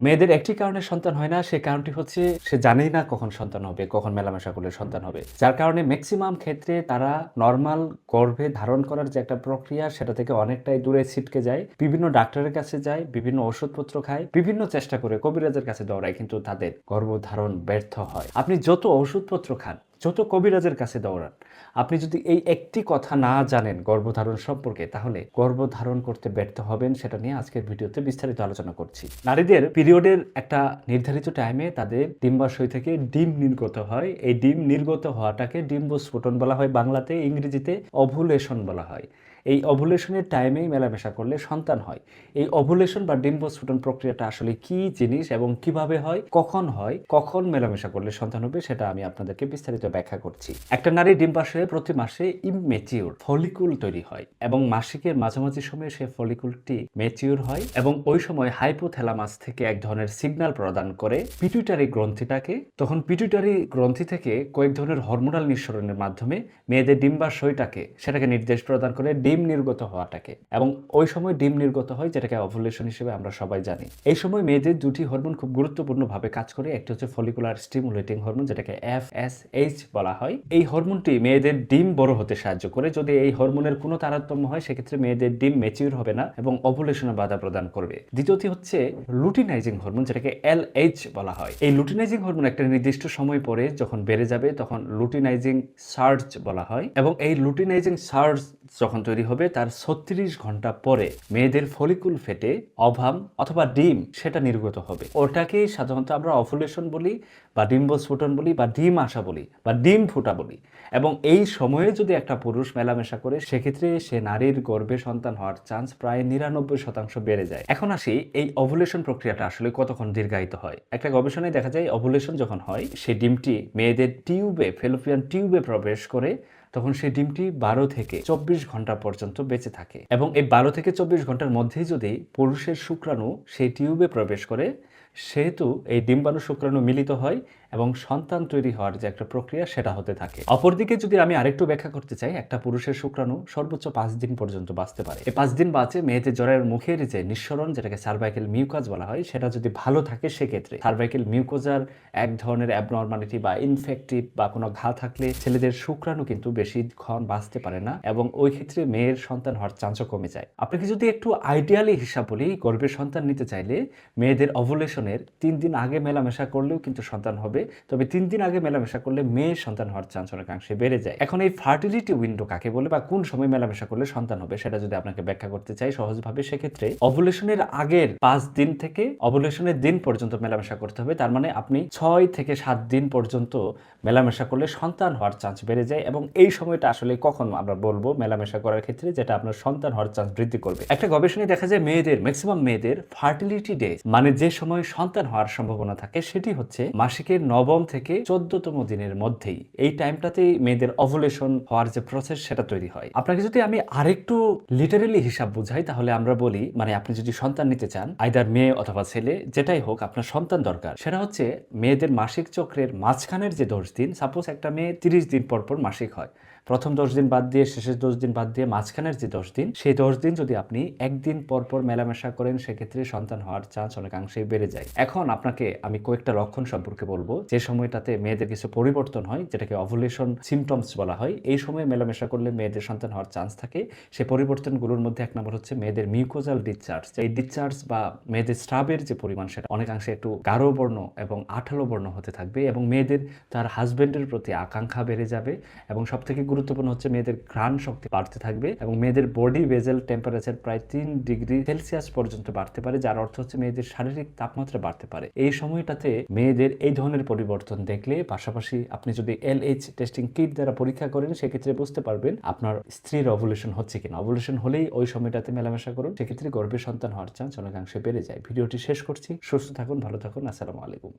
মেয়েদের একটি কারণে সন্তান হয় না, সে কারণটি হচ্ছে সে জানেই না কখন সন্তান হবে, কখন মেলামেশা করলে সন্তান হবে। যার কারণে ম্যাক্সিমাম ক্ষেত্রে তারা নর্মাল গর্ভে ধারণ করার যে একটা প্রক্রিয়া, সেটা থেকে অনেকটাই দূরে ছিটকে যায়। বিভিন্ন ডাক্তারের কাছে যায়, বিভিন্ন ওষুধপত্র খায়, বিভিন্ন চেষ্টা করে কবিরাজের কাছে দৌড়ায়, কিন্তু তাদের গর্ভধারণ ব্যর্থ হয়। আপনি যত ওষুধপত্র খান যত কবিরাজের কাছে দৌড়ান। আপনি যদি এই একটি কথা না জানেন গর্ভধারণ সম্পর্কে, তাহলে গর্ভধারণ করতে ব্যর্থ হবেন সেটা নিয়ে আজকের ভিডিওতে বিস্তারিত আলোচনা করছি। নারীদের পিরিয়ডের একটা নির্ধারিত টাইমে তাদের ডিম্বাশয় থেকে ডিম নির্গত হয়। এই ডিম নির্গত হওয়াটাকে ডিম্বস্ফোটন বলা হয়, বাংলাতে ইংরেজিতে অভুলেশন বলা হয়। এই অভুলেশনের টাইমেই মেলামেশা করলে সন্তান হয়। এই অভুলেশন বা ডিম্বস্ফোটন প্রক্রিয়াটা আসলে কি জিনিস এবং কীভাবে হয়, কখন হয়, কখন মেলামেশা করলে সন্তান হবে সেটা আমি আপনাদেরকে বিস্তারিত ব্যাখ্যা করছি। একটা নারী ডিম্বাশয়ে প্রতি মাসে ইমেচিউর ফলিকুল তৈরি হয় এবং মাসিকের মাঝামাঝি সময়ে সে ফলিকুলটি ম্যাচিউর হয় এবং ওই সময় হাইপোথ্যালামাস থেকে এক ধরনের সিগন্যাল প্রদান করে পিটুইটারি গ্রন্থিটাকে। তখন পিটুইটারি গ্রন্থি থেকে কয়েক ধরনের হরমোনাল নিঃসরণের মাধ্যমে মেয়েদের ডিম্বাশয়টাকে সেটাকে নির্দেশ প্রদান করে ডিম নির্গত হওয়াটাকে এবং ওই সময় ডিম নির্গত হয় যেটাকে অভুলেশন হিসেবে আমরা সবাই জানি। এই সময় মেয়েদের দুটি হরমোন খুব গুরুত্বপূর্ণভাবে কাজ করে, একটি হচ্ছে ফলিকুলার স্টিমুলেটিং হরমোন যেটাকে এফ এস এইচ বলা হয়। এই হরমোনটি মেয়েদের ডিম বড় হতে সাহায্য করে। যদি এই হরমোনের কোনো তারতম্য হয়, সেক্ষেত্রে মেয়েদের ডিম মেচিউর হবে না এবং অভুলেশনে বাধা প্রদান করবে। দ্বিতীয়টি হচ্ছে লুটিনাইজিং হরমোন যেটাকে এল এইচ বলা হয়। এই লুটিনাইজিং হরমোন একটা নির্দিষ্ট সময় পরে যখন বেড়ে যাবে, তখন লুটিনাইজিং সার্জ বলা হয় এবং এই লুটিনাইজিং সার্জ যখন তৈরি হবে, তার ছত্রিশ ঘণ্টা পরে মেয়েদের ফলিকুল ফেটে অভাম অথবা ডিম সেটা নির্গত হবে। ওটাকেই সাধারণত আমরা অফুলেশন বলি বা ডিম্বস্ফোটন বলি বা ডিম আসা বলি বা ডিম ফুটা বলি। এবং এই সময়ে যদি একটা পুরুষ মেলামেশা করে, সেক্ষেত্রে সে নারীর গর্ভে সন্তান হওয়ার চান্স প্রায় নিরানব্বই শতাংশ বেড়ে যায়। এখন আসি, এই অভুলেশন প্রক্রিয়াটা আসলে কতক্ষণ দীর্ঘায়িত হয়? একটা গবেষণায় দেখা যায়, অভুলেশন যখন হয় সেই ডিমটি মেয়েদের টিউবে, ফেলোপিয়ান টিউবে প্রবেশ করে তখন সেই ডিমটি বারো থেকে চব্বিশ ঘণ্টা পর্যন্ত বেঁচে থাকে এবং এই বারো থেকে চব্বিশ ঘণ্টার মধ্যেই যদি পুরুষের শুক্রাণু সেই টিউবে প্রবেশ করে, সেহেতু এই ডিম্বাণু শুক্রাণু মিলিত হয় এবং সন্তান তৈরি হওয়ার যে একটা প্রক্রিয়া সেটা হতে থাকে। অপরদিকে যদি আমি আরেকটু ব্যাখ্যা করতে চাই, একটা পুরুষের শুক্রাণু সর্বোচ্চ পাঁচ দিন পর্যন্ত বাঁচতে পারে। এই পাঁচ দিন বাঁচে মেয়েদের জ্বরের মুখের যে নিঃসরণ, যেটাকে সার্ভাইকেল মিউকাজ বলা হয়, সেটা যদি ভালো থাকে সেক্ষেত্রে সার্ভাইকেল মিউকোজার এক ধরনের অ্যাবনর্মালিটি বা ইনফেক্টিভ বা কোনো ঘা থাকলে ছেলেদের শুক্রাণু কিন্তু বেশিক্ষণ বাঁচতে পারে না এবং ওই ক্ষেত্রে মেয়ের সন্তান হওয়ার চান্সও কমে যায়। আপনাকে যদি একটু আইডিয়ালি হিসাব বলি, গর্ভের সন্তান নিতে চাইলে মেয়েদের অভুলেশনের তিন দিন আগে মেলামেশা করলেও কিন্তু সন্তান হবে। তবে তিন দিন আগে মেলামেশা করলে মেয়ের সন্তান হওয়ার চান্স অনেকাংশে বেড়ে যায়। এখন এই ফার্টিলিটি উইন্ডো কাকে বলে বা কোন সময় মেলামেশা করলে সন্তান হবে সেটা যদি আপনাকে ব্যাখ্যা করতে চাই সহজভাবে, সেক্ষেত্রে অভুলেশনের আগের পাঁচ দিন থেকে অভুলেশনের দিন পর্যন্ত মেলামেশা করতে হবে। তার মানে আপনি ছয় থেকে সাত দিন পর্যন্ত মেলামেশা করলে সন্তান হওয়ার চান্স বেড়ে যায় এবং এই সময়টা আসলে কখন আমরা বলব মেলামেশা করার ক্ষেত্রে যেটা আপনার সন্তান হওয়ার চান্স বৃদ্ধি করবে। একটা গবেষণায় দেখা যায় মেয়েদের ম্যাক্সিমাম মেয়েদের ফার্টিলিটি ডে মানে যে সময় সন্তান হওয়ার সম্ভাবনা থাকে সেটি হচ্ছে মাসিকের নবম থেকে চোদ্দতম দিনের মধ্যেই এই টাইমটাতেই মেয়েদের অভুলেশন হওয়ার যে প্রসেস সেটা তৈরি হয়। আপনাকে যদি আমি আরেকটু লিটারেলি হিসাব বুঝাই, তাহলে আমরা বলি মানে আপনি যদি সন্তান নিতে চান আইদার মেয়ে অথবা ছেলে, যেটাই হোক, আপনার সন্তান দরকার। সেটা হচ্ছে মেয়েদের মাসিক চক্রের মাঝখানের যে দশ দিন সাপোজ একটা মেয়ে তিরিশ দিন পর পর মাসিক হয়। প্রথম দশ দিন বাদ দিয়ে, শেষের দশ দিন বাদ দিয়ে মাঝখানের যে দশ দিন, সেই দশ দিন যদি আপনি একদিন পর পর মেলামেশা করেন, সেক্ষেত্রে সন্তান হওয়ার চান্স অনেকাংশেই বেড়ে যায়। এখন আপনাকে আমি কয়েকটা লক্ষণ সম্পর্কে বলব। যে সময়টাতে মেয়েদের কিছু পরিবর্তন হয়, যেটাকে অভুলেশন সিমটমস বলা হয়, এই সময় মেলামেশা করলে মেয়েদের সন্তান হওয়ার চান্স থাকে। সেই পরিবর্তনগুলোর মধ্যে এক নম্বর হচ্ছে মেয়েদের মিউকোজাল ডিসচার্জ এই ডিসচার্জ বা মেয়েদের স্ট্রাবের যে পরিমাণ, সেটা অনেকাংশে একটু গাঢ় বর্ণ এবং আঠালো বর্ণ হতে থাকবে এবং মেয়েদের তার হাজবেন্ডের প্রতি আকাঙ্ক্ষা বেড়ে যাবে এবং সব থেকে গুরুত্বপূর্ণ হচ্ছে মেয়েদের ঘ্রাণ শক্তি বাড়তে থাকবে এবং মেয়েদের বডি বেজেল টেম্পারেচার প্রায় তিন ডিগ্রি সেলসিয়াস পর্যন্ত বাড়তে পারে, যার অর্থ হচ্ছে মেয়েদের শারীরিক তাপমাত্রা বাড়তে পারে। এই সময়টাতে মেয়েদের এই ধরনের পরিবর্তন দেখলে, পাশাপাশি আপনি যদি এল এইচ টেস্টিং কিট দ্বারা পরীক্ষা করেন, সেক্ষেত্রে বুঝতে পারবেন আপনার স্ত্রীর অভুলেশন হচ্ছে কিনা। অভুলেশন হলেই ওই সময়টাতে মেলামেশা করুন, সেক্ষেত্রে গর্ভের সন্তান হওয়ার চান্স অনেকাংশে বেড়ে যায়। ভিডিওটি শেষ করছি, সুস্থ থাকুন, ভালো থাকুন, আসসালামু আলাইকুম।